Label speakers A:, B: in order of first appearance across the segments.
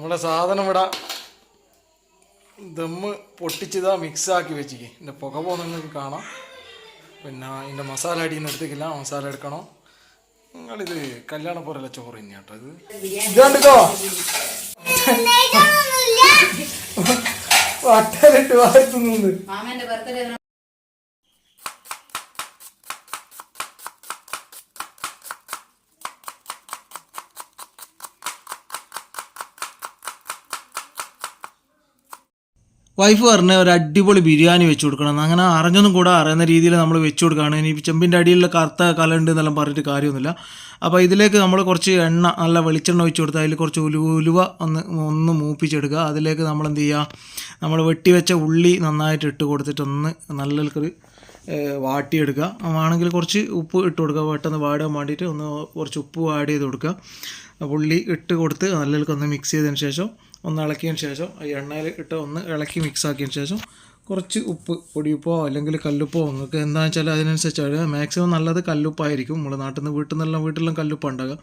A: നമ്മുടെ സാധനം ഇവിടെ ദമ്മ് പൊട്ടിച്ചതാ മിക്സാക്കി വെച്ചിക്ക് എന്റെ പുക പോകുന്ന നിങ്ങൾക്ക് കാണാം. പിന്നെ ഇതിന്റെ മസാല അടിയിൽ എടുത്തേക്കില്ല മസാല എടുക്കണം. നിങ്ങളിത് കല്യാണ പോലുള്ള ചോറ് തന്നെയാ കേട്ടോ ഇത് ഇതാണ്ടോ വട്ടലിട്ട് വാഴ്ത്തുന്നുണ്ട്
B: വൈഫ് പറഞ്ഞ ഒരു അടിപൊളി ബിരിയാണി വെച്ച് കൊടുക്കണം. അങ്ങനെ അറിഞ്ഞൊന്നും കൂടെ അറിയുന്ന രീതിയിൽ നമ്മൾ വെച്ച് കൊടുക്കുകയാണ്. ഇനി ചെമ്പിന്റെ അടിയിലുള്ള കറുത്ത കലുണ്ട് എന്നെല്ലാം പറഞ്ഞിട്ട് കാര്യമൊന്നുമില്ല. അപ്പോൾ ഇതിലേക്ക് നമ്മൾ കുറച്ച് എണ്ണ നല്ല വെളിച്ചെണ്ണ ഒഴിച്ച് കൊടുത്ത് അതിൽ കുറച്ച് ഉലുവ ഉലുവ ഒന്ന് ഒന്ന് മൂപ്പിച്ചെടുക്കുക. അതിലേക്ക് നമ്മൾ എന്ത് ചെയ്യുക? നമ്മൾ വെട്ടിവെച്ച ഉള്ളി നന്നായിട്ട് ഇട്ട് കൊടുത്തിട്ട് ഒന്ന് നല്ലൊരു വാട്ടിയെടുക്കുക. ആണെങ്കിൽ കുറച്ച് ഉപ്പ് ഇട്ട് കൊടുക്കുക. പെട്ടെന്ന് വാടാൻ വേണ്ടിയിട്ട് ഒന്ന് കുറച്ച് ഉപ്പ് ആഡ് ചെയ്ത് കൊടുക്കുക. ഉള്ളി ഇട്ട് കൊടുത്ത് നല്ലൊരു ഒന്ന് മിക്സ് ചെയ്തതിന് ശേഷം ഒന്ന് ഇളക്കിയതിന് ശേഷം ഈ എണ്ണയിൽ ഇട്ട് ഒന്ന് ഇളക്കി മിക്സ് ആക്കിയതിന് ശേഷം കുറച്ച് ഉപ്പ് പൊടിയുപ്പോ അല്ലെങ്കിൽ കല്ലുപ്പോ നിങ്ങൾക്ക് എന്താണെന്ന് വെച്ചാൽ അതിനനുസരിച്ച് മാക്സിമം നല്ലത് കല്ലുപ്പായിരിക്കും. നമ്മൾ നാട്ടിൽ നിന്ന് വീട്ടിൽ നിന്നെല്ലാം വീട്ടിലെല്ലാം കല്ലുപ്പ് ഉണ്ടാകുക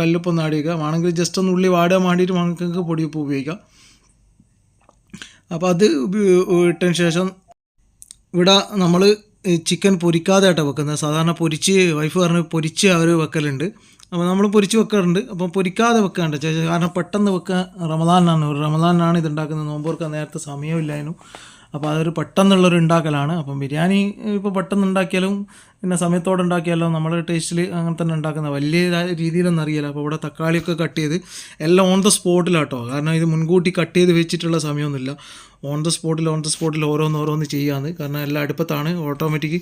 B: കല്ലുപ്പൊന്ന് ചെയ്യുക. വേണമെങ്കിൽ ജസ്റ്റ് ഒന്ന് ഉള്ളി വാടാൻ വേണ്ടിയിട്ട് നിങ്ങൾക്ക് പൊടിയുപ്പ് ഉപയോഗിക്കാം. അപ്പോൾ അത് ഇട്ടതിന് ശേഷം ഇവിടെ നമ്മൾ ചിക്കൻ പൊരിക്കാതെ ആട്ടോ വെക്കുന്നത്. സാധാരണ പൊരിച്ച് വൈഫ് പറഞ്ഞ് പൊരിച്ച് അവർ വെക്കലുണ്ട്. അപ്പോൾ നമ്മൾ പൊരിച്ച് വെക്കാറുണ്ട്. അപ്പോൾ പൊരിക്കാതെ വെക്കാണ്ട്. കാരണം പെട്ടെന്ന് വെക്കാൻ റമദാനാണ് ഒരു റമദാനാണ് ഇത് ഉണ്ടാക്കുന്നത് നോമ്പോർക്കാൻ നേരത്തെ സമയമില്ലായിരുന്നു. അപ്പോൾ അതൊരു പെട്ടെന്നുള്ളൊരു ഉണ്ടാക്കലാണ്. അപ്പം ബിരിയാണി ഇപ്പോൾ പെട്ടെന്ന് ഉണ്ടാക്കിയാലും പിന്നെ സമയത്തോടെ ഉണ്ടാക്കിയാലോ നമ്മുടെ ടേസ്റ്റിൽ അങ്ങനെ തന്നെ ഉണ്ടാക്കുന്ന വലിയ രീതിയിലൊന്നും അറിയില്ല. അപ്പോൾ ഇവിടെ തക്കാളിയൊക്കെ കട്ട് ചെയ്ത് എല്ലാം ഓൺ ദ സ്പോട്ടിലാട്ടോ കാരണം ഇത് മുൻകൂട്ടി കട്ട് ചെയ്ത് വെച്ചിട്ടുള്ള സമയമൊന്നുമില്ല. ഓൺ ദ സ്പോട്ടിൽ ഓൺ ദ സ്പോട്ടിൽ ഓരോന്ന് ഓരോന്ന് ചെയ്യാന്ന്. കാരണം എല്ലാം അടുപ്പത്താണ്. ഓട്ടോമാറ്റിക്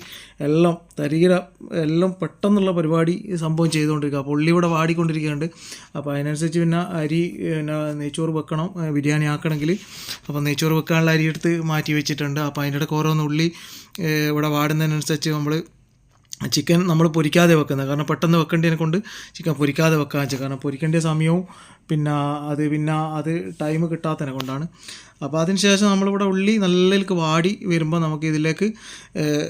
B: എല്ലാം തരികിര എല്ലാം പെട്ടെന്നുള്ള പരിപാടി സംഭവം ചെയ്തുകൊണ്ടിരിക്കുക അപ്പോൾ ഉള്ളി ഇവിടെ വാടിക്കൊണ്ടിരിക്കുന്നുണ്ട്. അപ്പോൾ അതിനനുസരിച്ച് പിന്നെ അരി പിന്നെ നെയ്ച്ചോറ് വെക്കണം ബിരിയാണി ആക്കണമെങ്കിൽ അപ്പോൾ നെയ്ച്ചോറ് വെക്കാനുള്ള അരി എടുത്ത് മാറ്റി വെച്ചിട്ടുണ്ട്. അപ്പോൾ അതിന്റെ ഇടയ്ക്ക് ഓരോന്ന് ഉള്ളി ഇവിടെ വാടുന്നതിനനുസരിച്ച് നമ്മൾ ചിക്കൻ നമ്മൾ പൊരിക്കാതെ വെക്കുന്നത് കാരണം പെട്ടെന്ന് വെക്കേണ്ടതിനെ കൊണ്ട് ചിക്കൻ പൊരിക്കാതെ വെക്കാൻ വെച്ചാൽ കാരണം പൊരിക്കേണ്ട സമയവും പിന്നെ അത് പിന്നെ അത് ടൈം കിട്ടാത്തതിനെ കൊണ്ടാണ്. അപ്പോൾ അതിന് ശേഷം നമ്മളിവിടെ ഉള്ളി നല്ലതിലേക്ക് വാടി വരുമ്പോൾ നമുക്ക് ഇതിലേക്ക്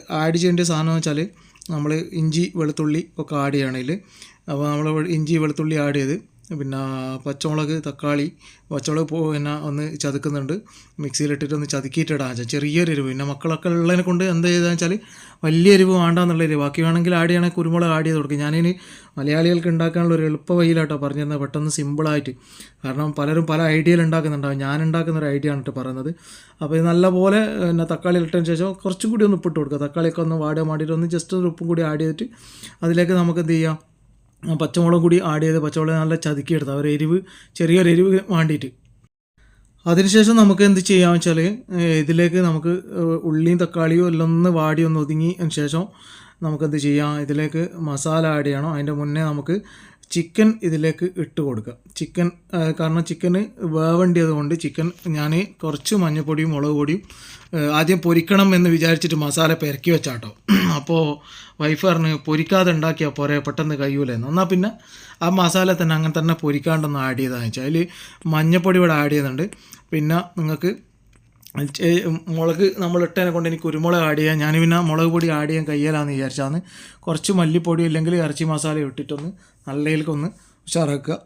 B: ആഡ് ചെയ്യേണ്ട സാധനം വെച്ചാൽ നമ്മൾ ഇഞ്ചി വെളുത്തുള്ളി ഒക്കെ ആഡ് ചെയ്യണതിൽ അപ്പോൾ നമ്മൾ ഇഞ്ചി വെളുത്തുള്ളി ആഡ് ചെയ്ത് പിന്നെ പച്ചമുളക് തക്കാളി പച്ചമുളക് പിന്നെ ഒന്ന് ചതുക്കുന്നുണ്ട്. മിക്സിയിലിട്ടിട്ട് ഒന്ന് ചതുക്കിയിട്ടിടാൻ വെച്ചാൽ ചെറിയൊരു എരിവ്. പിന്നെ മക്കളൊക്കെ ഉള്ളതിനെ കൊണ്ട് എന്താ ചെയ്താൽ വെച്ചാൽ വലിയ എരിവ് വേണ്ടാന്നുള്ള എരിവ്. ബാക്കി വേണമെങ്കിൽ ആഡ് ചെയ്യണമെങ്കിൽ കുരുമുളക് ആഡ് ചെയ്ത് കൊടുക്കും. ഞാനിനി മലയാളികൾക്ക് ഉണ്ടാക്കാനുള്ള ഒരു എളുപ്പ വഴിയിലാട്ടോ പറഞ്ഞു തന്നത് പെട്ടെന്ന് സിമ്പിളായിട്ട്. കാരണം പലരും പല ഐഡിയയിൽ ഉണ്ടാക്കുന്നുണ്ടാവും. ഞാൻ ഉണ്ടാക്കുന്ന ഒരു ഐഡിയ ആണ് കേട്ടോ പറയുന്നത്. അപ്പോൾ ഇത് നല്ലപോലെ പിന്നെ തക്കാളി ഇട്ടതിന് ശേഷം കുറച്ചും കൂടി ഒന്ന് ഉപ്പിട്ട് കൊടുക്കുക. തക്കാളിയൊക്കെ ഒന്ന് വാടുക മാടിയിട്ട് ഒന്ന് ജസ്റ്റ് ഒരു ഉപ്പും കൂടി ആഡ് ചെയ്തിട്ട് അതിലേക്ക് നമുക്ക് എന്ത് ചെയ്യാം? പച്ചമുളക് കൂടി ആഡ് ചെയ്ത് പച്ചമുളക് നല്ല ചതുക്കിയെടുത്ത് ഒരു എരിവ് ചെറിയൊരു എരിവ് വേണ്ടിയിട്ട്. അതിനുശേഷം നമുക്ക് എന്ത് ചെയ്യാമെന്ന് വെച്ചാൽ ഇതിലേക്ക് നമുക്ക് ഉള്ളിയും തക്കാളിയും എല്ലാം ഒന്ന് വാടി ഒന്ന് ഒതുങ്ങി ശേഷം നമുക്കെന്ത് ചെയ്യാം ഇതിലേക്ക് മസാല ആഡ് ചെയ്യണം. അതിന്റെ മുന്നേ നമുക്ക് ചിക്കൻ ഇതിലേക്ക് ഇട്ട് കൊടുക്കുക. ചിക്കൻ കാരണം ചിക്കന് വേവേണ്ടിയത് കൊണ്ട് ചിക്കൻ ഞാൻ കുറച്ച് മഞ്ഞൾപ്പൊടിയും മുളക് പൊടിയും ആദ്യം പൊരിക്കണം എന്ന് വിചാരിച്ചിട്ട് മസാല പെരക്കി വെച്ചാട്ടോ. അപ്പോൾ വൈഫ് പറഞ്ഞ് പൊരിക്കാതെ ഉണ്ടാക്കിയാൽ പോരെ പെട്ടെന്ന് കഴിയൂലെന്ന്. എന്നാൽ പിന്നെ ആ മസാല തന്നെ അങ്ങനെ തന്നെ പൊരിക്കാണ്ടൊന്ന് ആഡ് ചെയ്താന്ന് വെച്ചാൽ അതിൽ മഞ്ഞപ്പൊടി ഇവിടെ ആഡ് ചെയ്യുന്നുണ്ട്. പിന്നെ നിങ്ങൾക്ക് മുളക് നമ്മൾ ഇട്ടതിനെ കൊണ്ട് എനിക്ക് കുരുമുളക് ആഡ് ചെയ്യാം. ഞാൻ പിന്നെ മുളക് പൊടി ആഡ് ചെയ്യാൻ കയ്യലാന്ന് വിചാരിച്ചാന്ന് കുറച്ച് മല്ലിപ്പൊടി അല്ലെങ്കിൽ ഇറച്ചി മസാല ഇട്ടിട്ടൊന്ന് നല്ലതിലേക്കൊന്ന് ഉഷാറാക്കുക.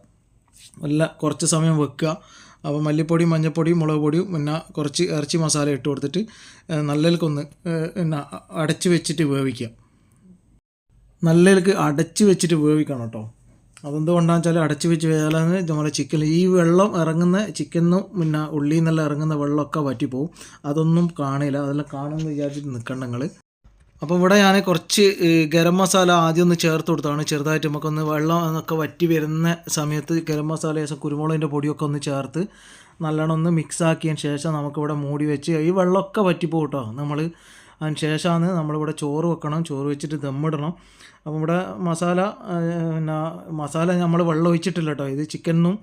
B: നല്ല കുറച്ച് സമയം വെക്കുക. അപ്പോൾ മല്ലിപ്പൊടിയും മഞ്ഞൾപ്പൊടിയും മുളക് പൊടിയും പിന്നെ കുറച്ച് ഇറച്ചി മസാല ഇട്ട് കൊടുത്തിട്ട് നല്ലതിൽക്കൊന്ന് പിന്നെ അടച്ച് വെച്ചിട്ട് വേവിക്കുക. നല്ലതിലേക്ക് അടച്ച് വെച്ചിട്ട് വേവിക്കണം കേട്ടോ. അതെന്തുകൊണ്ടാണെന്ന് വെച്ചാൽ അടച്ച് വെച്ച് വേലാന്ന് നമ്മുടെ ചിക്കൻ ഈ വെള്ളം ഇറങ്ങുന്ന ചിക്കനും പിന്നെ ഉള്ളിയിൽ നിന്നെല്ലാം ഇറങ്ങുന്ന വെള്ളമൊക്കെ വറ്റിപ്പോവും. അതൊന്നും കാണില്ല. അതെല്ലാം കാണുമെന്ന് വിചാരിച്ചിട്ട് നിൽക്കണം നിങ്ങൾ അപ്പോൾ ഇവിടെ ഞാൻ കുറച്ച് ഗരം മസാല ആദ്യം ഒന്ന് ചേർത്ത് കൊടുത്താണ്. ചെറുതായിട്ട് നമുക്കൊന്ന് വെള്ളം എന്നൊക്കെ വറ്റി വരുന്ന സമയത്ത് ഗരം മസാല ശേഷം കുരുമുളകിന്റെ പൊടിയൊക്കെ ഒന്ന് ചേർത്ത് നല്ലോണം ഒന്ന് മിക്സ് ആക്കിയതിന് ശേഷം നമുക്കിവിടെ മൂടി വെച്ച് ഈ വെള്ളമൊക്കെ വറ്റിപ്പോകും കേട്ടോ നമ്മൾ അതിന് ശേഷമാണ് നമ്മളിവിടെ ചോറ് വെക്കണം ചോറ് വെച്ചിട്ട് ദമ്മിടണം അപ്പം ഇവിടെ മസാല പിന്നെ മസാല നമ്മൾ വെള്ളം ഒഴിച്ചിട്ടില്ല കേട്ടോ. ഇത് ചിക്കനും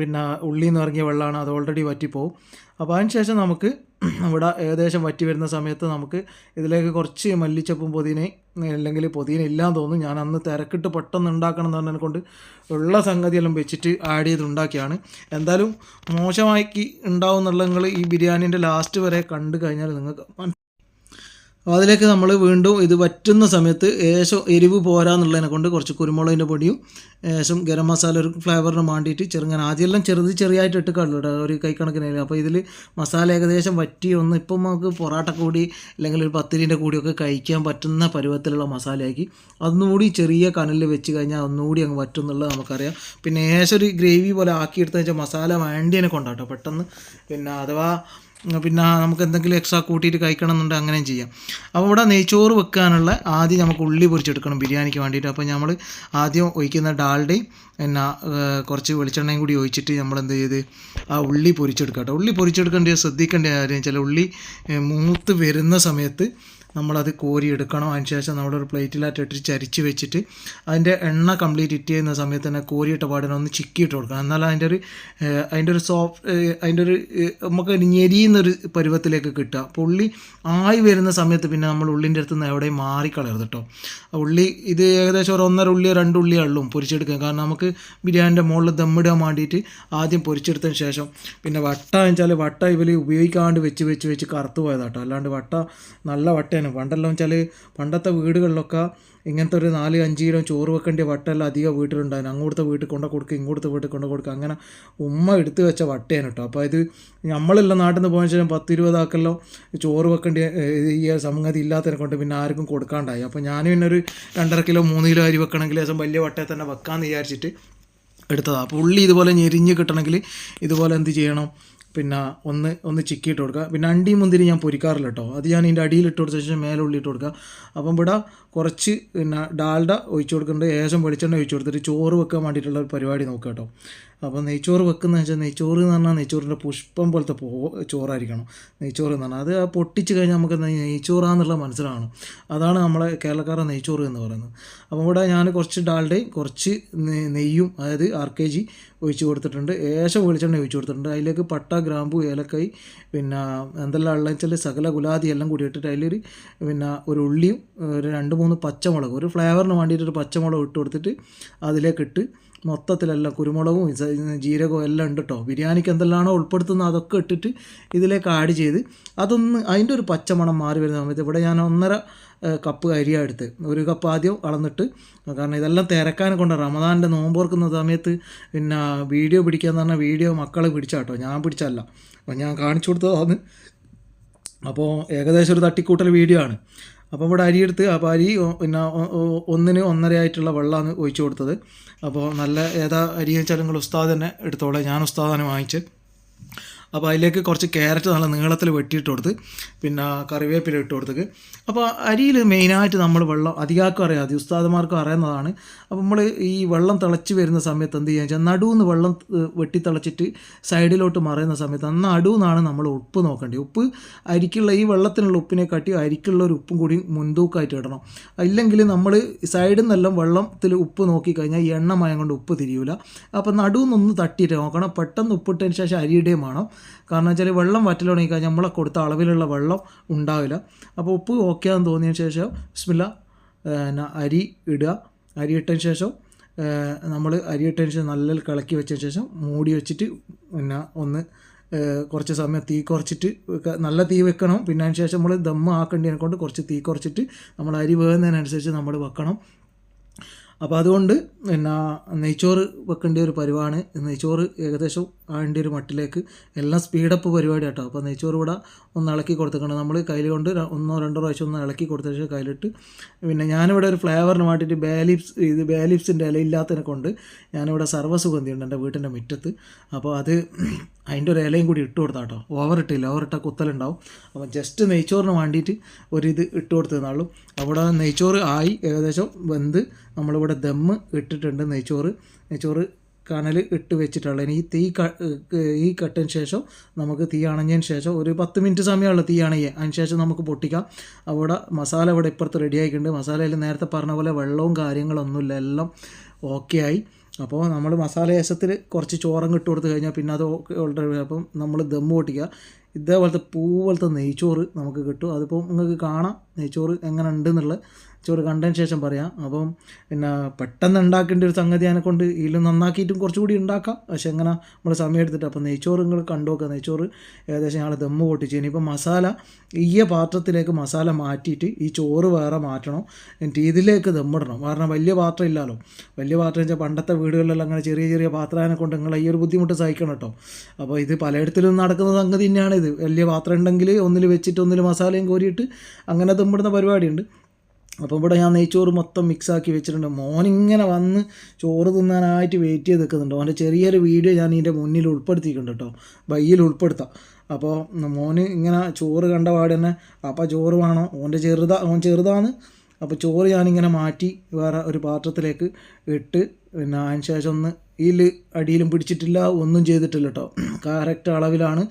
B: പിന്നെ ഉള്ളി എന്ന് ഇറങ്ങിയ വെള്ളമാണ് അത് ഓൾറെഡി വറ്റിപ്പോവും. അപ്പോൾ അതിന് ശേഷം നമുക്ക് ഇവിടെ ഏകദേശം വറ്റി വരുന്ന സമയത്ത് നമുക്ക് ഇതിലേക്ക് കുറച്ച് മല്ലിച്ചപ്പും പുതിനയും അല്ലെങ്കിൽ പുതിന ഇല്ലാന്ന് തോന്നുന്നു. ഞാൻ അന്ന് തിരക്കിട്ട് പെട്ടെന്ന് ഉണ്ടാക്കണം എന്ന് പറഞ്ഞതിനെ കൊണ്ട് ഉള്ള സംഗതിയെല്ലാം വെച്ചിട്ട് ആഡ് ചെയ്ത് ഉണ്ടാക്കിയാണ്. എന്തായാലും മോശമാക്കി ഉണ്ടാവും എന്നുള്ള നിങ്ങൾ ഈ ബിരിയാണീന്റെ ലാസ്റ്റ് വരെ കണ്ടു കഴിഞ്ഞാൽ നിങ്ങൾക്ക് അപ്പോൾ അതിലേക്ക് നമ്മൾ വീണ്ടും ഇത് വറ്റുന്ന സമയത്ത് ഏശം എരിവ് പോരാന്നുള്ളതിനെ കൊണ്ട് കുറച്ച് കുരുമുളകിന്റെ പൊടിയും ഏശം ഗരം മസാല ഒരു ഫ്ലേവറിന് വേണ്ടിയിട്ട് ചെറുങ്ങനെ ആദ്യമെല്ലാം ചെറുത് ചെറിയായിട്ട് ഇട്ട് കേട്ടോ ഒരു കൈക്കണക്കിന് അപ്പോൾ ഇതിൽ മസാല ഏകദേശം വറ്റി ഒന്ന് ഇപ്പം നമുക്ക് പൊറാട്ട കൂടി അല്ലെങ്കിൽ ഒരു പത്തിരിന്റെ കൂടിയൊക്കെ കഴിക്കാൻ പറ്റുന്ന പരുവത്തിലുള്ള മസാലയാക്കി. അതൊന്നുകൂടി ചെറിയ കനലിൽ വെച്ച് കഴിഞ്ഞാൽ ഒന്നുകൂടി അങ്ങ് വറ്റും എന്നുള്ളത് നമുക്കറിയാം. പിന്നെ ഏശം ഒരു ഗ്രേവി പോലെ ആക്കിയെടുത്ത വെച്ചാൽ മസാല വേണ്ടിയതിനെ കൊണ്ടാട്ടോ പെട്ടെന്ന്. പിന്നെ അഥവാ പിന്നെ നമുക്ക് എന്തെങ്കിലും എക്സ്ട്രാ കൂട്ടിയിട്ട് കഴിക്കണം എന്നുണ്ടെങ്കിൽ അങ്ങനെയും ചെയ്യാം. അപ്പോൾ ഇവിടെ നെയ്ച്ചോറ് വെക്കാനുള്ള ആദ്യം നമുക്ക് ഉള്ളി പൊരിച്ചെടുക്കണം ബിരിയാണിക്ക് വേണ്ടിയിട്ട്. അപ്പോൾ നമ്മൾ ആദ്യം ഒഴിക്കുന്ന ഡാൽഡയും ഏഹ്, കുറച്ച് വെളിച്ചെണ്ണയും കൂടി ഒഴിച്ചിട്ട് നമ്മൾ എന്ത് ചെയ്ത് ആ ഉള്ളി പൊരിച്ചെടുക്കാം കേട്ടോ ഉള്ളി പൊരിച്ചെടുക്കേണ്ട ശ്രദ്ധിക്കേണ്ട കാര്യം ചില ഉള്ളി മൂത്ത് വരുന്ന സമയത്ത് നമ്മളത് കോരി എടുക്കണം അതിന് ശേഷം നമ്മളൊരു പ്ലേറ്റിലായിട്ട് ഇട്ട് ചരിച്ച് വെച്ചിട്ട് അതിന്റെ എണ്ണ കംപ്ലീറ്റ് ഇറ്റ് ചെയ്യുന്ന സമയത്ത് തന്നെ കോരിയിട്ട പാടിനെ ഒന്ന് ചിക്കിയിട്ട് കൊടുക്കണം. എന്നാൽ അതിന്റെ ഒരു അതിന്റെ ഒരു സോഫ്റ്റ് അതിന്റെ ഒരു നമുക്ക് ഞെരിയുന്നൊരു പരുവത്തിലേക്ക് കിട്ടുക. അപ്പോൾ ഉള്ളി ആയി വരുന്ന സമയത്ത് പിന്നെ നമ്മൾ ഉള്ളിന്റെ അടുത്ത് നിന്ന് എവിടെയും മാറിക്കളയരുത് കേട്ടോ ഉള്ളി ഇത് ഏകദേശം ഒരു ഒന്നര ഉള്ളിയോ രണ്ട് ഉള്ളിയോ ഉള്ളും പൊരിച്ചെടുക്കാൻ കാരണം നമുക്ക് ബിരിയാണിന്റെ മുകളിൽ ദമ്മിടാൻ വേണ്ടിയിട്ട് ആദ്യം പൊരിച്ചെടുത്തതിന് ശേഷം പിന്നെ വട്ട എന്ന് വെച്ചാൽ വട്ട ഇവർ ഉപയോഗിക്കാണ്ട് വെച്ച് വെച്ച് വെച്ച് കറുത്ത് പോയതാട്ടോ. അല്ലാണ്ട് വട്ട നല്ല വട്ടയാണ്. പണ്ടെല്ലാം വെച്ചാൽ പണ്ടത്തെ വീടുകളിലൊക്കെ ഇങ്ങനത്തെ ഒരു നാല് അഞ്ച് കിലോ ചോറ് വെക്കേണ്ട വട്ടെല്ലാം അധികം വീട്ടിലുണ്ടായിരുന്നു. അങ്ങോട്ടത്തെ വീട്ടിൽ കൊണ്ട കൊടുക്കുക ഇങ്ങോട്ടത്തെ വീട്ടിൽ കൊണ്ട കൊടുക്കുക അങ്ങനെ ഉമ്മ എടുത്തു വെച്ച വട്ടയാണ് കേട്ടോ അപ്പോൾ ഇത് നമ്മളെല്ലാം നാട്ടിൽ നിന്ന് പോയതിന് ശേഷം പത്ത് ഇരുപതാക്കെല്ലാം ചോറ് വെക്കേണ്ട ഈ സംഗതി ഇല്ലാത്തതിനെ കൊണ്ട് പിന്നെ ആർക്കും കൊടുക്കാണ്ടായി. അപ്പോൾ ഞാൻ പിന്നെ ഒരു രണ്ടര കിലോ മൂന്ന് കിലോ അരി വെക്കണമെങ്കിൽ ലേശം വലിയ വട്ടയെ തന്നെ വെക്കാമെന്ന് വിചാരിച്ചിട്ട് എടുത്തതാണ് അപ്പോൾ ഉള്ളി ഇതുപോലെ ഞെരിഞ്ഞ് കിട്ടണമെങ്കിൽ ഇതുപോലെ എന്ത് ചെയ്യണം? പിന്നെ ഒന്ന് ഒന്ന് ചിക്കിയിട്ട് കൊടുക്കുക. പിന്നെ അണ്ടി മുന്തിരി ഞാൻ പൊരിക്കാറില്ല കേട്ടോ അത് ഞാൻ ഇതിന്റെ അടിയിൽ ഇട്ട് കൊടുത്ത ശേഷം മേലെ ഉള്ളി ഇട്ട് കൊടുക്കുക. അപ്പം ഇവിടെ കുറച്ച് പിന്നെ ഡാൽഡ ഒഴിച്ചു കൊടുക്കുന്നുണ്ട്. ഏശം വെളിച്ചെണ്ണ ഒഴിച്ചു കൊടുത്തിട്ട് ചോറ് വെക്കാൻ വേണ്ടിയിട്ടുള്ള ഒരു പരിപാടി നോക്കുക കേട്ടോ അപ്പോൾ നെയ്ച്ചോറ് വെക്കുന്ന വെച്ചാൽ നെയ്ച്ചോറ് എന്ന് പറഞ്ഞാൽ നെയ്ച്ചോറിന്റെ പുഷ്പം പോലത്തെ പോ ചോറായിരിക്കണം. നെയ്ച്ചോറ് എന്ന് പറഞ്ഞാൽ അത് പൊട്ടിച്ച് കഴിഞ്ഞാൽ നമുക്ക് നെയ്- നെയ്ച്ചോറാന്നുള്ള മനസ്സിലാണ് അതാണ് നമ്മളെ കേരളക്കാരുടെ നെയ്ച്ചോറ് എന്ന് പറയുന്നത്. അപ്പം ഇവിടെ ഞാൻ കുറച്ച് ഡാൽഡയും കുറച്ച് നെയ്യും അതായത് ആർ കെ ജി ഒഴിച്ചു കൊടുത്തിട്ടുണ്ട്. ഏശം വെളിച്ചെണ്ണ ഒഴിച്ചു കൊടുത്തിട്ടുണ്ട്. അതിലേക്ക് പട്ട ഗ്രാമ്പു ഏലക്കായി പിന്നെ എന്തെല്ലാം ഉള്ളതെന്ന് വെച്ചാൽ സകല ഗുലാതി എല്ലാം കൂടി ഇട്ടിട്ട് അതിലൊരു പിന്നെ ഒരു ഉള്ളിയും ഒരു രണ്ട് മൂന്ന് പച്ചമുളക് ഒരു ഫ്ലേവറിന് വേണ്ടിയിട്ട് ഒരു പച്ചമുളക് ഇട്ട് കൊടുത്തിട്ട് അതിലേക്ക് ഇട്ട് മൊത്തത്തിലെല്ലാം കുരുമുളകും ജീരകവും എല്ലാം ഉണ്ട് കേട്ടോ ബിരിയാണിക്ക് എന്തെല്ലാമാണോ ഉൾപ്പെടുത്തുന്നത് അതൊക്കെ ഇട്ടിട്ട് ഇതിലേക്ക് ആഡ് ചെയ്ത് അതൊന്ന് അതിന്റെ ഒരു പച്ചമണം മാറി വരുന്ന സമയത്ത് ഇവിടെ ഞാൻ ഒന്നര കപ്പ് അരിയാണ് എടുത്ത്. ഒരു കപ്പ് ആദ്യം അളന്നിട്ട് കാരണം ഇതെല്ലാം തിരക്കാനെ കൊണ്ട് റമദാന്റെ നോമ്പോർക്കുന്ന സമയത്ത് പിന്നെ വീഡിയോ പിടിക്കാന്ന് പറഞ്ഞാൽ വീഡിയോ മക്കളെ പിടിച്ചാട്ടോ ഞാൻ പിടിച്ചല്ല അപ്പോൾ ഞാൻ കാണിച്ചു കൊടുത്തതാണ്. അപ്പോൾ ഏകദേശം ഒരു തട്ടിക്കൂട്ടൽ വീഡിയോ ആണ്. അപ്പോൾ ഇവിടെ അരിയെടുത്ത് അപ്പോൾ അരി പിന്നെ ഒന്നിന് ഒന്നര ആയിട്ടുള്ള വെള്ളമാണ് ഒഴിച്ചു കൊടുത്തത്. അപ്പോൾ നല്ല ഏതാ അരി വെച്ചാൽ നിങ്ങൾ ഉസ്താദ് തന്നെ എടുത്തോളെ. ഞാൻ ഉസ്താദാണ് വാങ്ങിച്ച് അപ്പോൾ അതിലേക്ക് കുറച്ച് ക്യാരറ്റ് നല്ല നീളത്തിൽ വെട്ടിയിട്ട് കൊടുത്ത് പിന്നെ കറിവേപ്പില ഇട്ട് കൊടുത്തത് അപ്പോൾ അരിയിൽ മെയിനായിട്ട് നമ്മൾ വെള്ളം അധികാർക്കും അറിയാം അതിസ്താദമാർക്കും അറിയുന്നതാണ്. അപ്പോൾ നമ്മൾ ഈ വെള്ളം തിളച്ച് വരുന്ന സമയത്ത് എന്ത് ചെയ്യുക വെച്ചാൽ നടുവെന്ന് വെള്ളം വെട്ടിത്തിളച്ചിട്ട് വെട്ടി തിളച്ചിട്ട് സൈഡിലോട്ട് മറയുന്ന സമയത്ത് അന്ന് നടുവെന്നാണ് നമ്മൾ ഉപ്പ് നോക്കേണ്ടത്. ഉപ്പ് അരിക്കുള്ള ഈ വെള്ളത്തിനുള്ള ഉപ്പിനെ കാട്ടി അരിക്കുള്ള ഒരു ഉപ്പും കൂടി മുൻതൂക്കമായിട്ട് ഇടണം. ഇല്ലെങ്കിൽ നമ്മൾ സൈഡിൽ നിന്നെല്ലാം വെള്ളത്തിൽ ഉപ്പ് നോക്കിക്കഴിഞ്ഞാൽ എണ്ണമയം കൊണ്ട് ഉപ്പ് തിരിയൂല. അപ്പോൾ നടുവെന്നൊന്ന് തട്ടിയിട്ട് നോക്കണം. പെട്ടെന്ന് ഉപ്പിട്ടതിന് ശേഷം അരിയുടെയും വേണം. കാരണം വെച്ചാൽ വെള്ളം വറ്റൽ കഴിഞ്ഞാൽ നമ്മളെ കൊടുത്ത അളവിലുള്ള വെള്ളം ഉണ്ടാവില്ല. അപ്പോൾ ഉപ്പ് ഓക്കെ ആണെന്ന് തോന്നിയതിന് ശേഷം ബിസ്മില്ല പിന്നെ അരി ഇടുക. അരി ഇട്ടതിന് ശേഷം നമ്മൾ അരി ഇട്ടതിന് ശേഷം നല്ല കിളക്കി വെച്ചതിന് ശേഷം മൂടി വെച്ചിട്ട് പിന്നെ ഒന്ന് കുറച്ച് സമയം തീ കുറച്ചിട്ട് നല്ല തീ വെക്കണം. പിന്നെ അതിന് ശേഷം നമ്മൾ ദമ്മ് ആക്കേണ്ടതിനെ കൊണ്ട് കുറച്ച് തീ കുറച്ചിട്ട് നമ്മൾ അരി വേകുന്നതിനനുസരിച്ച് നമ്മൾ വെക്കണം. അപ്പോൾ അതുകൊണ്ട് പിന്നെ നെയ്ച്ചോറ് വെക്കേണ്ട ഒരു പരിവാണ് നെയ്ച്ചോറ് ഏകദേശം ആണ്ട ഒരു മട്ടിലേക്ക് എല്ലാം സ്പീഡപ്പ് പരിപാടി കേട്ടോ അപ്പോൾ നെയ്ച്ചോറ് ഇവിടെ ഒന്ന് ഇളക്കി കൊടുത്തേക്കണം. നമ്മൾ കയ്യിൽ കൊണ്ട് ഒന്നോ രണ്ടോ പ്രാവശ്യം ഒന്ന് ഇളക്കി കൊടുത്ത ശേഷം കയ്യിലിട്ട് പിന്നെ ഞാനിവിടെ ഒരു ഫ്ലേവറിന് വേണ്ടിയിട്ട് ബാലിപ്സ് ഇത് ബാലിപ്സിന്റെ ഇല ഇല്ലാത്തതിനെ കൊണ്ട് ഞാനിവിടെ സർവസുഗന്ധി ഉണ്ട് എന്റെ വീട്ടിന്റെ മുറ്റത്ത്. അപ്പോൾ അത് അതിന്റെ ഒരു ഇലയും കൂടി ഇട്ട് കൊടുത്താൽ കേട്ടോ ഓവർ ഇട്ടാൽ കുത്തലുണ്ടാവും. അപ്പോൾ ജസ്റ്റ് നെയ്ച്ചോറിന് വേണ്ടിയിട്ട് ഒരിത് ഇട്ട് കൊടുത്തതെന്നുള്ളൂ അവിടെ നെയ്ച്ചോറ് ആയി ഏകദേശം വെന്ത് നമ്മളിവിടെ ദമ്മ് ഇട്ടിട്ടുണ്ട് നെയ്ച്ചോറ്. നെയ്ച്ചോറ് കനൽ ഇട്ട് വെച്ചിട്ടുള്ളത്. ഈ തീ ഈ കട്ടിന് ശേഷം നമുക്ക് തീ അണഞ്ഞതിന് ശേഷം ഒരു പത്ത് മിനിറ്റ് സമയമുള്ള തീ അണയ്യേ അതിന് ശേഷം നമുക്ക് പൊട്ടിക്കാം. അവിടെ മസാല ഇവിടെ ഇപ്പുറത്ത് റെഡി ആയിട്ടുണ്ട്. മസാലയിൽ നേരത്തെ പറഞ്ഞ പോലെ വെള്ളവും കാര്യങ്ങളൊന്നുമില്ല. എല്ലാം ഓക്കെ ആയി. അപ്പോൾ നമ്മൾ മസാല ലേശത്തിൽ കുറച്ച് ചോറും ഇട്ട് കൊടുത്തു കഴിഞ്ഞാൽ പിന്നെ അത് ഓൾറെഡി അപ്പം നമ്മൾ ദം പൊട്ടിക്കുക. ഇതേപോലത്തെ പൂ പോലത്തെ നെയ്ച്ചോറ് നമുക്ക് കിട്ടും. അതിപ്പോൾ നിങ്ങൾക്ക് കാണാം നെയ്ച്ചോറ് എങ്ങനെ ഉണ്ട് എന്നുള്ള ചോറ് കണ്ടതിന് ശേഷം പറയാം. അപ്പം പിന്നെ പെട്ടെന്ന് ഉണ്ടാക്കേണ്ട ഒരു സംഗതി അതിനെ കൊണ്ട് ഇതിൽ നന്നാക്കിയിട്ടും കുറച്ചുകൂടി ഉണ്ടാക്കാം. പക്ഷെ എങ്ങനെ നമ്മൾ സമയം എടുത്തിട്ട് അപ്പോൾ നെയ്ച്ചോറ് നിങ്ങൾ കണ്ടുനോക്കുക നെയ്ച്ചോറ് ഏകദേശം ഞങ്ങൾ ദമ്മ് പൊട്ടിച്ച് ഇനിയിപ്പോൾ മസാല ഈ പാത്രത്തിലേക്ക് മസാല മാറ്റിയിട്ട് ഈ ചോറ് വേറെ മാറ്റണം. എന്നിട്ട് ഇതിലേക്ക് ദമ്മിടണം കാരണം വലിയ പാത്രം ഇല്ലല്ലോ. വലിയ പാത്രം വെച്ചാൽ പണ്ടത്തെ വീടുകളിലെല്ലാം അങ്ങനെ ചെറിയ ചെറിയ പാത്രത്തിനെ കൊണ്ട് നിങ്ങൾ ഈ ഒരു ബുദ്ധിമുട്ട് സഹിക്കണം കേട്ടോ. അപ്പോൾ ഇത് പലയിടത്തിലും നടക്കുന്ന സംഗതി തന്നെയാണ് ഇത്. വലിയ പാത്രം ഉണ്ടെങ്കിൽ ഒന്നിൽ വെച്ചിട്ട് ഒന്നിൽ മസാലയും കോരിയിട്ട് അങ്ങനെ ദമ്മിടുന്ന പരിപാടിയുണ്ട്. അപ്പോൾ ഇവിടെ ഞാൻ നെയ്ച്ചോറ് മൊത്തം മിക്സാക്കി വെച്ചിട്ടുണ്ട്. മോനിങ്ങനെ വന്ന് ചോറ് തിന്നാനായിട്ട് വെയിറ്റ് ചെയ്ത് നിൽക്കുന്നുണ്ട്. അവന്റെ ചെറിയൊരു വീഡിയോ ഞാൻ ഇതിന്റെ മുന്നിൽ ഉൾപ്പെടുത്തിയിട്ടുണ്ട് കേട്ടോ. ബയ്യിൽ ഉൾപ്പെടുത്താം. അപ്പോൾ മോന് ഇങ്ങനെ ചോറ് കണ്ട പാട് തന്നെ അപ്പോൾ ചോറ് വേണം? ഓന്റെ ചെറുതാ ഓൻ ചെറുതാണ്. അപ്പോൾ ചോറ് ഞാനിങ്ങനെ മാറ്റി വേറെ ഒരു പാത്രത്തിലേക്ക് ഇട്ട് പിന്നെ അതിന് ശേഷം ഒന്ന് ഈ അടിയിലും പിടിച്ചിട്ടില്ല ഒന്നും ചെയ്തിട്ടില്ല കേട്ടോ കറക്റ്റ് അളവിലാണ്.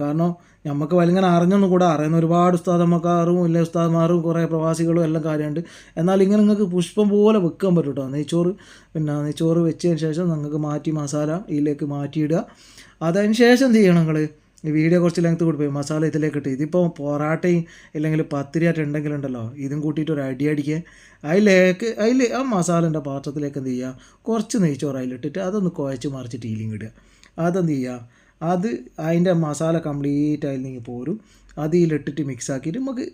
B: കാരണം നമുക്ക് വലിങ്ങനെ അറിഞ്ഞൊന്നും കൂടെ. അറിയുന്ന ഒരുപാട് ഉസ്താദമ്മക്കാരും ഇല്ല ഉസ്താദന്മാരും കുറേ പ്രവാസികളും എല്ലാം കാര്യമുണ്ട്. എന്നാൽ ഇങ്ങനെ നിങ്ങൾക്ക് പുഷ്പം പോലെ വെക്കാൻ പറ്റും കേട്ടോ നെയ്ച്ചോറ് പിന്നെ നെയ്ച്ചോറ് വെച്ചതിന് ശേഷം നിങ്ങൾക്ക് മാറ്റി മസാല ഇതിലേക്ക് മാറ്റിയിടുക. അതിന് ശേഷം ചെയ്യണം നിങ്ങൾ വീഡിയോ കുറച്ച് ലെങ്ത് കൂടി പോയി. മസാല ഇതിലേക്ക് ഇട്ട്. ഇതിപ്പോൾ പൊറാട്ടയും ഇല്ലെങ്കിൽ പത്തിരിയായിട്ട് ഉണ്ടെങ്കിലുണ്ടല്ലോ ഇതും കൂട്ടിയിട്ട് ഒരു അടി അടിക്കുക അതിലേക്ക് അതിൽ ആ മസാലന്റെ പാത്രത്തിലേക്ക് എന്ത് ചെയ്യുക? കുറച്ച് നെയ്ച്ചോറ് അതിലിട്ടിട്ട് അതൊന്ന് കുഴച്ച് മറിച്ചിട്ട് ഈലിങ് ഇടുക. അതെന്ത് ചെയ്യുക? അത് അതിന്റെ മസാല കംപ്ലീറ്റ് അതിൽ നിന്ന് പോരും. അത് ഇതിലിട്ടിട്ട് മിക്സ് ആക്കിയിട്ട് നമുക്ക്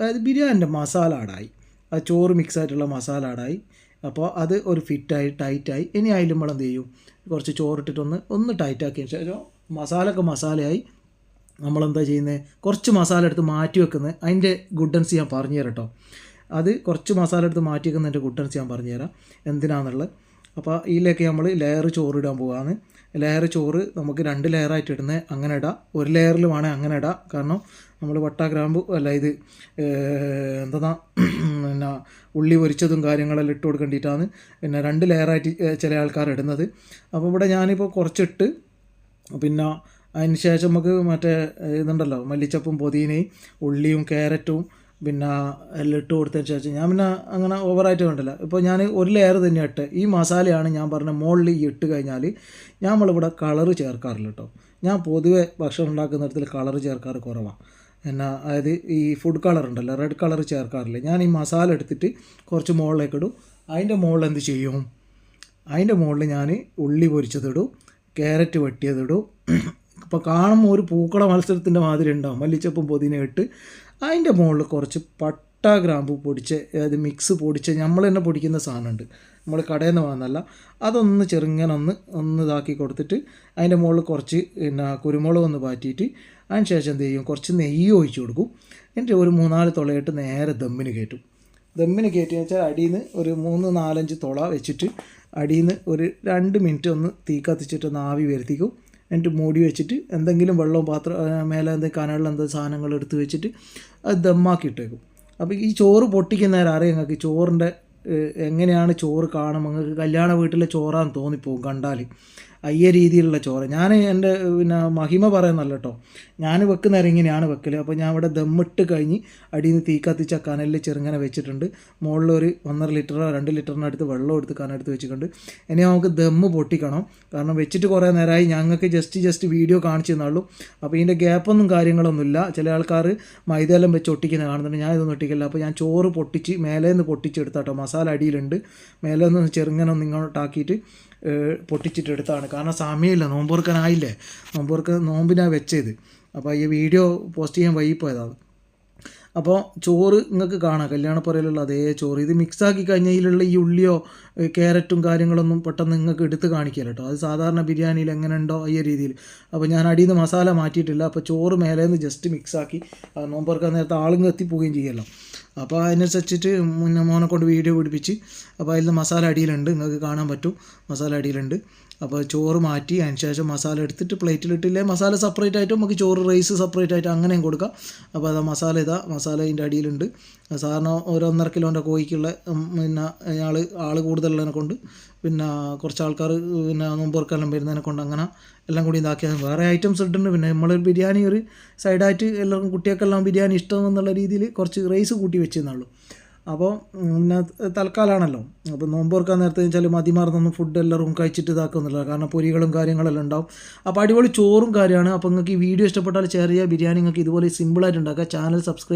B: അതായത് ബിരിയാണിന്റെ മസാല ആടായി ആ ചോറ് മിക്സ് ആയിട്ടുള്ള മസാല ആടായി അപ്പോൾ അത് ഒരു ഫിറ്റായി ടൈറ്റായി ഇനി അതിൽ നമ്മൾ എന്ത് ചെയ്യും? കുറച്ച് ചോറിട്ടിട്ടൊന്ന് ഒന്ന് ടൈറ്റാക്കിയതിന് ശേഷം മസാലയൊക്കെ മസാലയായി നമ്മളെന്താ ചെയ്യുന്നത് കുറച്ച് മസാല എടുത്ത് മാറ്റി വെക്കുന്നത് അതിന്റെ ഗുഡൻസ് ഞാൻ പറഞ്ഞു തരാം കേട്ടോ അത് കുറച്ച് മസാല എടുത്ത് മാറ്റി വെക്കുന്നതിന്റെ ഗുഡൻസ് ഞാൻ പറഞ്ഞു തരാം. എന്തിനാണെന്നുള്ളത് അപ്പോൾ ഇതിലേക്ക് നമ്മൾ ലെയർ ചോറ് ഇടാൻ പോവാണ്. ലെയർ ചോറ് നമുക്ക് രണ്ട് ലെയറായിട്ട് ഇടുന്നത് അങ്ങനെ ഇടാം. ഒരു ലെയറിൽ വേണേൽ അങ്ങനെ ഇടാം. കാരണം നമ്മൾ വട്ട ഗ്രാമ്പ് അല്ല ഇത് എന്താ പിന്നെ ഉള്ളി പൊരിച്ചതും കാര്യങ്ങളെല്ലാം ഇട്ട് കൊടുക്കേണ്ടിയിട്ടാണ് പിന്നെ രണ്ട് ലെയറായിട്ട് ചില ആൾക്കാർ ഇടുന്നത്. അപ്പോൾ ഇവിടെ ഞാനിപ്പോൾ കുറച്ചിട്ട് പിന്നെ അതിന് ശേഷം നമുക്ക് മറ്റേ ഇതുണ്ടല്ലോ മല്ലിച്ചപ്പും പുതിനയും ഉള്ളിയും ക്യാരറ്റും പിന്നെ എല്ലാം ഇട്ട് കൊടുത്തതിന് ശേഷം ഞാൻ പിന്നെ അങ്ങനെ ഓവറായിട്ട് വേണ്ടില്ല ഇപ്പോൾ ഞാൻ ഒരു ലെയർ തന്നെ ഇട്ട് ഈ മസാലയാണ് ഞാൻ പറഞ്ഞ മുകളിൽ ഇട്ട് കഴിഞ്ഞാൽ നമ്മളിവിടെ കളറ് ചേർക്കാറില്ല കേട്ടോ ഞാൻ പൊതുവെ ഭക്ഷണം ഉണ്ടാക്കുന്നിടത്തിൽ കളറ് ചേർക്കാറ് കുറവാണ് എന്നാ അതായത് ഈ ഫുഡ് കളർ ഉണ്ടല്ലോ റെഡ് കളർ ചേർക്കാറില്ല. ഞാൻ ഈ മസാല എടുത്തിട്ട് കുറച്ച് മുകളിലേക്ക് ഇടും. അതിന്റെ മുകളിൽ എന്ത് ചെയ്യും? അതിന്റെ മുകളിൽ ഞാൻ ഉള്ളി പൊരിച്ചതിടും ക്യാരറ്റ് വെട്ടിയതിടും ഇപ്പോൾ കാണുമ്പോൾ ഒരു പൂക്കള മത്സരത്തിന്റെ മാതിരി ഉണ്ടാവും. മല്ലിച്ചപ്പും പൊതിന ഇട്ട് അതിന്റെ മുകളിൽ കുറച്ച് പട്ട ഗ്രാമ്പു പൊടിച്ച് അതായത് മിക്സ് പൊടിച്ച് നമ്മൾ തന്നെ പൊടിക്കുന്ന സാധനമുണ്ട്. നമ്മൾ കടയിൽ നിന്ന് വാങ്ങുന്നല്ല അതൊന്ന് ചെറുങ്ങനെ ഒന്ന് ഒന്ന് ഇതാക്കി കൊടുത്തിട്ട് അതിന്റെ മുകളിൽ കുറച്ച് പിന്നെ കുരുമുളക് ഒന്ന് പാറ്റിയിട്ട് അതിന് ശേഷം എന്ത് ചെയ്യും? കുറച്ച് നെയ്യ് ഒഴിച്ചു കൊടുക്കും. എന്നിട്ട് ഒരു മൂന്നാൽ തുളയിട്ട് നേരെ ദമ്മിന് കയറ്റും. ദമ്മിന് കയറ്റി വെച്ചാൽ അടിയിൽ നിന്ന് ഒരു മൂന്ന് നാലഞ്ച് തുള വെച്ചിട്ട് അടിയിൽ നിന്ന് ഒരു രണ്ട് മിനിറ്റ് ഒന്ന് തീ കത്തിച്ചിട്ട് ഒന്ന് ആവി വരുത്തിക്കും. എന്നിട്ട് മൂടി വെച്ചിട്ട് എന്തെങ്കിലും വെള്ളവും പാത്രം മേലെ എന്തെങ്കിലും കനകളിൽ എന്തെങ്കിലും സാധനങ്ങൾ എടുത്ത് വെച്ചിട്ട് അത് ദമ്മാക്കി ഇട്ടേക്കും. അപ്പോൾ ഈ ചോറ് പൊട്ടിക്കുന്ന നേരം അറിയാം നിങ്ങൾക്ക്? ചോറിന്റെ എങ്ങനെയാണ് ചോറ് കാണും? നിങ്ങൾക്ക് കല്യാണ വീട്ടിലെ ചോറാന്ന് തോന്നിപ്പോവും കണ്ടാൽ അയ്യ രീതിയിലുള്ള ചോറ്. ഞാൻ എന്റെ പിന്നെ മഹിമ പറയുന്നല്ല കേട്ടോ ഞാൻ വെക്കുന്ന ഇങ്ങനെയാണ് വെക്കൽ അപ്പോൾ ഞാൻ ഇവിടെ ദമ്മിട്ട് കഴിഞ്ഞ് അടിയിൽ നിന്ന് തീ കത്തിച്ച കനലിൽ ചെറുങ്ങനെ വെച്ചിട്ടുണ്ട്. മുകളിൽ ഒരു ഒന്നര ലിറ്ററോ രണ്ട് ലിറ്ററിനടുത്ത് വെള്ളം എടുത്ത് കനെടുത്ത് വെച്ചിട്ടുണ്ട്. ഇനി നമുക്ക് ദമ്മ് പൊട്ടിക്കണം. കാരണം വെച്ചിട്ട് കുറേ നേരമായി ഞങ്ങൾക്ക് ജസ്റ്റ് ജസ്റ്റ് വീഡിയോ കാണിച്ചു തന്നുള്ളൂ. അപ്പോൾ ഇതിന്റെ ഗ്യാപ്പൊന്നും കാര്യങ്ങളൊന്നുമില്ല ചില ആൾക്കാർ മൈദയെല്ലാം വെച്ച് ഒട്ടിക്കുന്ന കാണുന്നുണ്ട്. ഞാൻ ഇതൊന്നും ഒട്ടിക്കില്ല അപ്പോൾ ഞാൻ ചോറ് പൊട്ടിച്ച് മേലേന്ന് പൊട്ടിച്ചെടുത്താട്ടോ. മസാല അടിയിലുണ്ട്. മേലെ നിന്ന് ചെറുങ്ങനെ ഒന്ന് ഇങ്ങോട്ടാക്കിയിട്ട് ഏഹ്, പൊട്ടിച്ചിട്ടെടുത്താണ്. കാരണം സമയമില്ല നോമ്പോർക്കാനായില്ലേ നോമ്പുറക്ക നോമ്പിനാണ് വെച്ചത്. അപ്പോൾ ഈ വീഡിയോ പോസ്റ്റ് ചെയ്യാൻ വൈകിപ്പോയതാണ് അപ്പോൾ ചോറ് നിങ്ങൾക്ക് കാണാം. കല്യാണപ്പുരയിലുള്ള അതേ ചോറ്. ഇത് മിക്സാക്കി കഴിഞ്ഞാൽ ഇതിലുള്ള ഈ ഉള്ളിയോ ക്യാരറ്റും കാര്യങ്ങളൊന്നും പെട്ടെന്ന് നിങ്ങൾക്ക് എടുത്ത് കാണിക്കില്ല കേട്ടോ അത് സാധാരണ ബിരിയാണിയിൽ എങ്ങനെ ഉണ്ടോ ഈ രീതിയിൽ. അപ്പോൾ ഞാൻ അടിയിൽ നിന്ന് മസാല മാറ്റിയിട്ടില്ല. അപ്പോൾ ചോറ് മേലെ നിന്ന് ജസ്റ്റ് മിക്സാക്കി നോമ്പുറക്കാൻ നേരത്തെ ആളും എത്തിപ്പോവുകയും ചെയ്യല്ലോ. അപ്പോൾ അതിനനുസരിച്ചിട്ട് മുന്നേ മോനെ കൊണ്ട് വീഡിയോ പിടിപ്പിച്ച് അപ്പോൾ അതിൽ മസാല അടിയിലുണ്ട്. നിങ്ങൾക്ക് കാണാൻ പറ്റും. മസാല അടിയിലുണ്ട്. അപ്പോൾ ചോറ് മാറ്റി അതിന് ശേഷം മസാല എടുത്തിട്ട് പ്ലേറ്റിലിട്ടില്ലേ മസാല സെപ്പറേറ്റ് ആയിട്ട് നമുക്ക് ചോറ് റൈസ് സെപ്പറേറ്റ് ആയിട്ട് അങ്ങനെയും കൊടുക്കാം. അപ്പോൾ അത് മസാല ഇതാ മസാല അതിന്റെ അടിയിലുണ്ട്. സാധാരണ ഒരു കിലോന്റെ കോഴിക്കുള്ള പിന്നെ ആൾ ആൾ കൂടുതലുള്ളതിനെ കൊണ്ട് പിന്നെ കുറച്ച് ആൾക്കാർ പിന്നെ നോമ്പുറക്കെല്ലാം വരുന്നതിനെ കൊണ്ട് അങ്ങനെ എല്ലാം കൂടി ഇതാക്കിയാൽ വേറെ ഐറ്റംസ് ഇട്ടുണ്ട് പിന്നെ നമ്മൾ ബിരിയാണി ഒരു സൈഡായിട്ട് എല്ലാവർക്കും കുട്ടികൾക്കെല്ലാം ബിരിയാണി ഇഷ്ടം എന്നുള്ള രീതിയിൽ കുറച്ച് റൈസ് കൂട്ടി വെച്ചെന്നുള്ളൂ അപ്പോൾ പിന്നെ തൽക്കാലാണല്ലോ. അപ്പോൾ നോമ്പ് തുറക്കാൻ നേരത്തെ വെച്ചാൽ മതിമാർന്നൊന്നും ഫുഡ് എല്ലാവരും കഴിച്ചിട്ട് ഇതാക്കുന്നില്ല കാരണം പൊരികളും കാര്യങ്ങളെല്ലാം ഉണ്ടാവും. അപ്പോൾ അടിപൊളി ചോറും കാര്യമാണ്. അപ്പോൾ നിങ്ങൾക്ക് ഈ വീഡിയോ ഇഷ്ടപ്പെട്ടാൽ ഷെയർ ചെറിയ ബിരിയാണി നിങ്ങൾക്ക് ഇതുപോലെ സിമ്പിളായിട്ട് ഉണ്ടാക്കുക. Channel subscribe